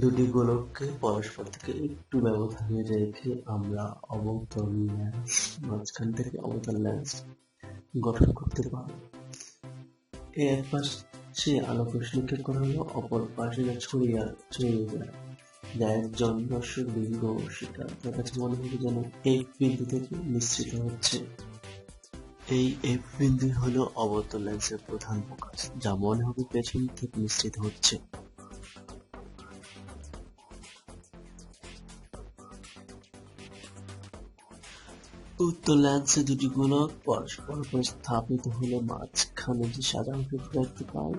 দুটি গোলককে পরস্পর থেকে একটু ব্যবধানে রেখে আমরা অবতল ল্যান্স মাঝখান থেকে অবতল ল্যান্স গঠন করতে পারি এক পাশে আলোক রশ্মি নিক্ষেপ করা হলো, অপর পাশে যা ছড়িয়ে ছড়িয়ে যায় যা একজন দর্শক বিন্দু সেটা তার কাছে মনে হবে যেন এই বিন্দু থেকে মিশ্রিত হচ্ছে। এই এফ বিন্দু হলো অবতল লেন্সের প্রধান ফোকাস যা মনে হবে পেছন থেকে মিশ্রিত হচ্ছে। উত্তর লেন্সে দুটি গোলক। পরস্পর স্থাপিত হলে মাঝখানে যে সাদা অংশ দেখতে পাই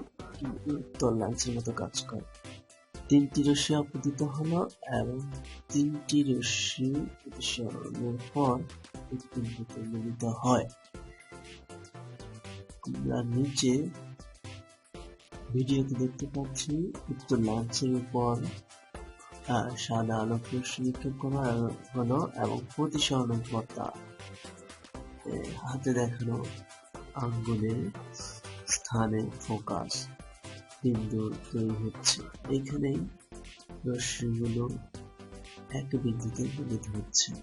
উত্তর লেন্সের মতো কাজ করে। তিনটি রশ্মি আপতিত হলো এবং তিনটি রশ্মি পর বিন্দুতে মিলিত হয়। আমরা নিচে ভিডিওতে দেখতে পাচ্ছি, উত্তর লেন্সের উপর আহ, সাদা আলোক প্রশ্ন নিক্ষেপ করা হলো এবং প্রতিসরণের পর হাতে দেখানো আঙ্গুলের স্থানে ফোকাস বিন্দু তৈরি হচ্ছে। এখানেই রশ্মিগুলো এক বিন্দুতে মিলিত হচ্ছে।